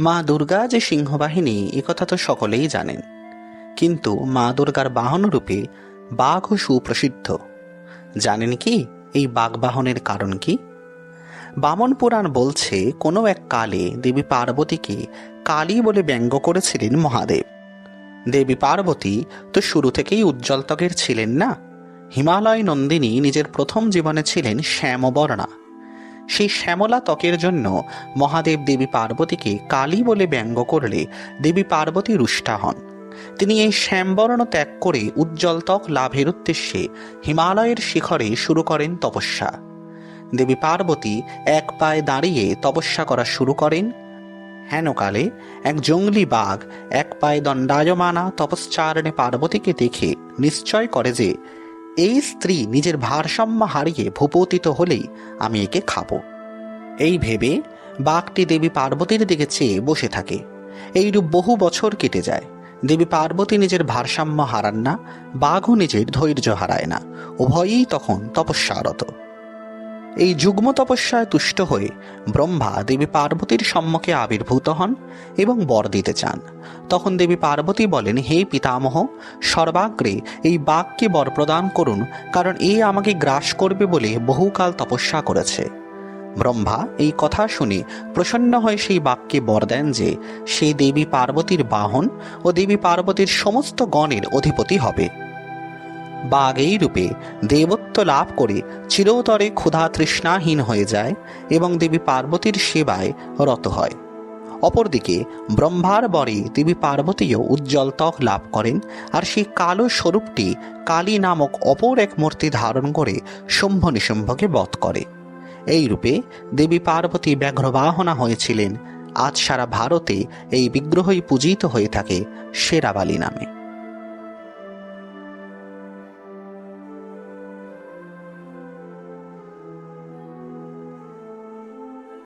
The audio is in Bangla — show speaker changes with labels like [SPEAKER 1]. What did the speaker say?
[SPEAKER 1] মা দুর্গা যে সিংহবাহিনী একথা তো সকলেই জানেন। কিন্তু মা দুর্গার বাহন রূপে বাঘ সুপ্রসিদ্ধ। জানেন কি, এই বাঘ বাহনের কারণ কি? বামন পুরাণ বলছে, কোনো এক কালে দেবী পার্বতীকে কালী বলে ব্যঙ্গ করেছিলেন মহাদেব। দেবী পার্বতী তো শুরু থেকেই উজ্জ্বল ত্বকের ছিলেন না? হিমালয় নন্দিনী নিজের প্রথম জীবনে ছিলেন শ্যামবর্ণা। সেই শ্যামলা ত্বকের জন্য মহাদেব দেবী পার্বতীকে কালী বলে ব্যঙ্গ করলে দেবী পার্বতী রুষ্টা হন। তিনি এই শ্যামবর্ণ ত্যাগ করে উজ্জ্বল ত্বক লাভের উদ্দেশ্যে হিমালয়ের শিখরে শুরু করেন তপস্যা। দেবী পার্বতী এক পায়ে দাঁড়িয়ে তপস্যা করা শুরু করেন। হেনকালে এক জঙ্গলি বাঘ এক পায়ে দণ্ডায়মানা তপশ্চারণে পার্বতীকে দেখে নিশ্চয় করে যে এই স্ত্রী নিজের ভারসাম্য হারিয়ে ভূপতিত হলেই আমি একে খাব। এই ভেবে বাঘটি দেবী পার্বতীর দিকে চেয়ে বসে থাকে। এইরূপ বহু বছর কেটে যায়। দেবী পার্বতী নিজের ভারসাম্য হারান না, বাঘও নিজের ধৈর্য হারায় না। উভয়েই তখন তপস্যারত। এই যুগ্ম তপস্যায় তুষ্ট হয়ে ব্রহ্মা দেবী পার্বতীর সম্মুখে আবির্ভূত হন এবং বর দিতে চান। তখন দেবী পার্বতী বলেন, হে পিতামহ, সর্বাগ্রে এই বাঘকে বর প্রদান করুন, কারণ এ আমাকে গ্রাস করবে বলে বহুকাল তপস্যা করেছে ব্রহ্মা এই কথা শুনে প্রসন্ন হয়ে সেই বাঘকে বর দেন যে, সে দেবী পার্বতীর বাহন ও দেবী পার্বতীর সমস্ত গণের অধিপতি হবে। বাঘ এই রূপে দেবত্ব লাভ করে চিরতরে ক্ষুধা তৃষ্ণাহীন হয়ে যায় এবং দেবী পার্বতীর সেবায় রত হয়। অপরদিকে ব্রহ্মার বরে দেবী পার্বতীও উজ্জ্বল ত্বক লাভ করেন আর সেই কালো স্বরূপটি কালী নামক অপর এক মূর্তি ধারণ করে শম্ভ নিশম্ভকে বধ করে। এই রূপে দেবী পার্বতী ব্যাঘ্রবাহনা হয়েছিলেন। আজ সারা ভারতে এই বিগ্রহই পূজিত হয়ে থাকে শেরাবালি নামে।